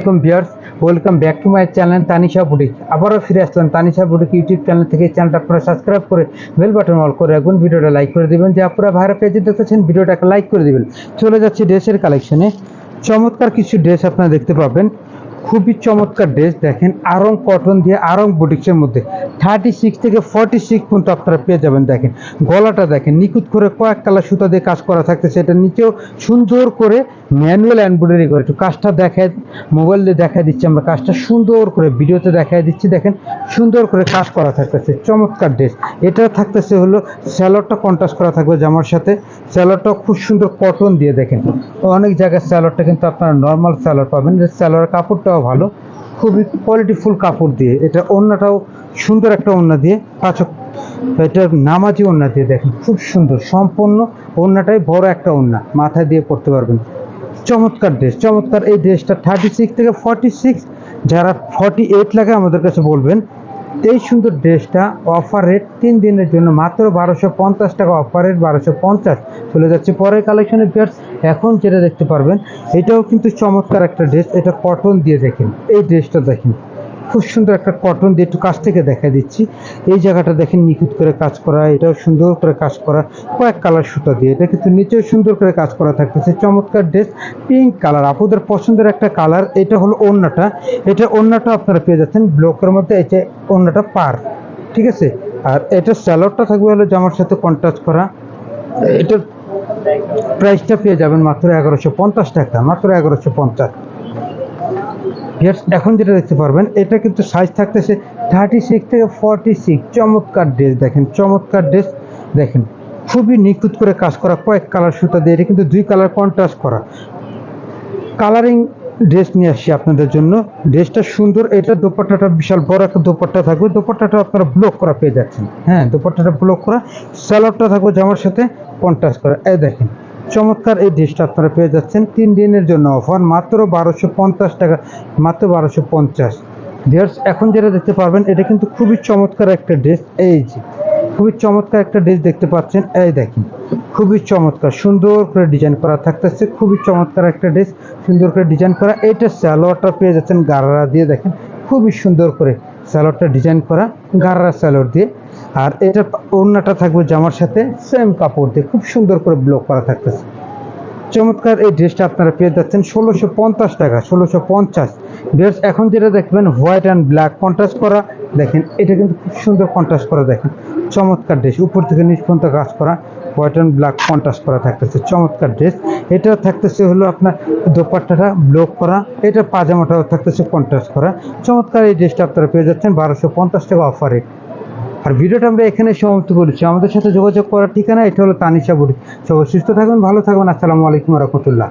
Welcome viewers welcome back to my channel Tanisha boutique আবারও ফিরে আসলাম তানিশা বুটিক ইউটিউব চ্যানেল থেকে। চ্যানেলটা আপনারা সাবস্ক্রাইব করে বেল বাটন অল করে রাখবেন ভিডিওটা লাইক করে দেবেন। যে আপনারা ভাইরা পেজে দেখতেছেন ভিডিওটাকে লাইক করে দেবেন। চলে যাচ্ছি ড্রেসের কালেকশনে চমৎকার কিছু ড্রেস আপনারা দেখতে পাবেন। খুবই চমৎকার ড্রেস দেখেন, আরং কটন দিয়ে আরং বুটিক্সের মধ্যে। থার্টি সিক্স থেকে ফর্টি সিক্স পর্যন্ত আপনারা পেয়ে যাবেন দেখেন। গলাটা দেখেন, নিখুঁত করে কয়েক কালার সুতা দিয়ে কাজ করা থাকতেছে। এটা নিচেও সুন্দর করে ম্যানুয়াল এমব্রয়ডারি করে। একটু কাজটা দেখায় মোবাইল দিয়ে দেখা দিচ্ছি আমরা কাজটা। সুন্দর করে ভিডিওতে দেখায় দিচ্ছি, দেখেন, সুন্দর করে কাজ করা থাকতেছে। চমৎকার ড্রেস। এটা থাকতেছে হলো স্যালোডটা কন্ট্রাস্ট করা থাকবে জামার সাথে। স্যালোডটা খুব সুন্দর কটন দিয়ে দেখেন। অনেক জায়গায় স্যালোডটা কিন্তু আপনারা নর্মাল স্যালোড পাবেন। যে স্যালোডের কাপড়টাও ভালো। খুবই কোয়ালিটিফুল কাপড় দিয়ে। এটা ওড়নাটাও সুন্দর একটা ওড়না দিয়ে। পাঁচক এটা নামাজি ওড়না দিয়ে দেখেন, খুব সুন্দর, সম্পূর্ণ ওড়নাটাই বড় একটা ওড়না। মাথায় দিয়ে পড়তে পারবেন। চমৎকার ড্রেস চমৎকার এই ড্রেসটা থার্টি সিক্স থেকে ফর্টি সিক্স যারা ফর্টি এইট লাগে আমাদের কাছে বলবেন, এই সুন্দর ড্রেসটা অফার রেট তিন দিনের জন্য মাত্র বারোশো পঞ্চাশ টাকা অফার রেট বারোশো পঞ্চাশ। চলে যাচ্ছে পরের কালেকশনের পেয়ার্স এখন যেটা দেখতে পারবেন, এটাও কিন্তু চমৎকার একটা ড্রেস এটা কটন দিয়ে দেখেন। এই ড্রেসটা দেখেন, খুব সুন্দর একটা কটন দিয়ে একটু কাছ থেকে দেখা দিচ্ছি। এই জায়গাটা দেখেন, নিখুঁত করে কাজ করা, এটাও সুন্দর করে কাজ করা, কয়েক কালার সুতা দিয়ে। এটা কিন্তু নিচেও সুন্দর করে কাজ করা থাকতেছে, চমৎকার ড্রেস পিঙ্ক কালার আপনাদের পছন্দের একটা কালার এটা হলো ওড়নাটা। এটা ওড়নাটা আপনারা পেয়ে যাচ্ছেন ব্লকের মধ্যে, এটা ওড়নাটা পার, ঠিক আছে? আর এটা স্যালোডটা থাকবে হলো জামার সাথে কন্ট্রাস্ট করা। এটার প্রাইসটা পেয়ে যাবেন মাত্র এগারোশো পঞ্চাশ টাকা, মাত্র এগারোশো পঞ্চাশ। এখন যেটা দেখতে পারবেন, এটা কিন্তু সাইজ থাকতেছে থার্টি সিক্স থেকে ফর্টি সিক্স চমৎকার ড্রেস দেখেন, চমৎকার ড্রেস দেখেন। খুবই নিখুঁত করে কাজ করা, কয়েক কালার সুতা দিয়ে, এটা কিন্তু দুই কালার কন্ট্রাস্ট করা। কালারিং ড্রেস নিয়ে আসছি আপনাদের জন্য। ড্রেসটা সুন্দর, এটা দোপাট্টাটা বিশাল বড় একটা দোপাট্টা থাকবে। দোপাট্টাটা আপনারা ব্লক করা পেয়ে যাচ্ছেন। হ্যাঁ দোপাট্টাটা ব্লক করা। স্যালাডটা থাকবে জামার সাথে কন্ট্রাস্ট করা। এই দেখেন, চমৎকার এই ড্রেসটা আপনারা পেয়ে যাচ্ছেন। তিন দিনের জন্য অফার মাত্র বারোশো পঞ্চাশ টাকা, মাত্র বারোশো পঞ্চাশ। এখন যেটা দেখতে পারবেন, এটা কিন্তু খুবই চমৎকার একটা ড্রেস। এই যে খুবই চমৎকার একটা ড্রেস দেখতে পাচ্ছেন। এই দেখেন, খুবই চমৎকার, সুন্দর করে ডিজাইন করা থাকতেছে, খুবই চমৎকার একটা ড্রেস সুন্দর করে ডিজাইন করা। এটা স্যালোয়ারটা পেয়ে যাচ্ছেন গারারা দিয়ে, দেখেন, খুবই সুন্দর করে স্যালোয়ারটা ডিজাইন করা, গারারা স্যালোয়ার দিয়ে। আর এটা ওড়নাটা থাকবে জামার সাথে সেম কাপড় দিয়ে, খুব সুন্দর করে ব্লক করা থাকতেছে। চমৎকার এই ড্রেসটা আপনারা পেয়ে যাচ্ছেন ষোলোশো পঞ্চাশ টাকা, ষোলোশো পঞ্চাশ। ড্রেস এখন যেটা দেখবেন হোয়াইট অ্যান্ড ব্ল্যাক কন্ট্রাস্ট করা, দেখেন, এটা কিন্তু খুব সুন্দর কন্ট্রাস্ট করা, দেখেন। চমৎকার ড্রেস উপর থেকে নিচ পর্যন্ত কাজ করা হোয়াইট অ্যান্ড ব্ল্যাক কন্ট্রাস্ট করা থাকতেছে। চমৎকার ড্রেস এটা থাকতেছে হলো আপনার দোপাট্টাটা ব্লক করা, এটা পাজামাটাও থাকতেছে কন্ট্রাস্ট করা। চমৎকার এই ড্রেসটা আপনারা পেয়ে যাচ্ছেন, বারোশো পঞ্চাশ টাকা অফারে আর ভিডিওটা আমরা এখানে সমাপ্ত করেছি আমাদের সাথে যোগাযোগ করার ঠিকানা, এটা হলো তানিশা বুড়ি। সবাই সুস্থ থাকবেন, ভালো থাকবেন। আসসালামু আলাইকুম রহমতুল্লাহ।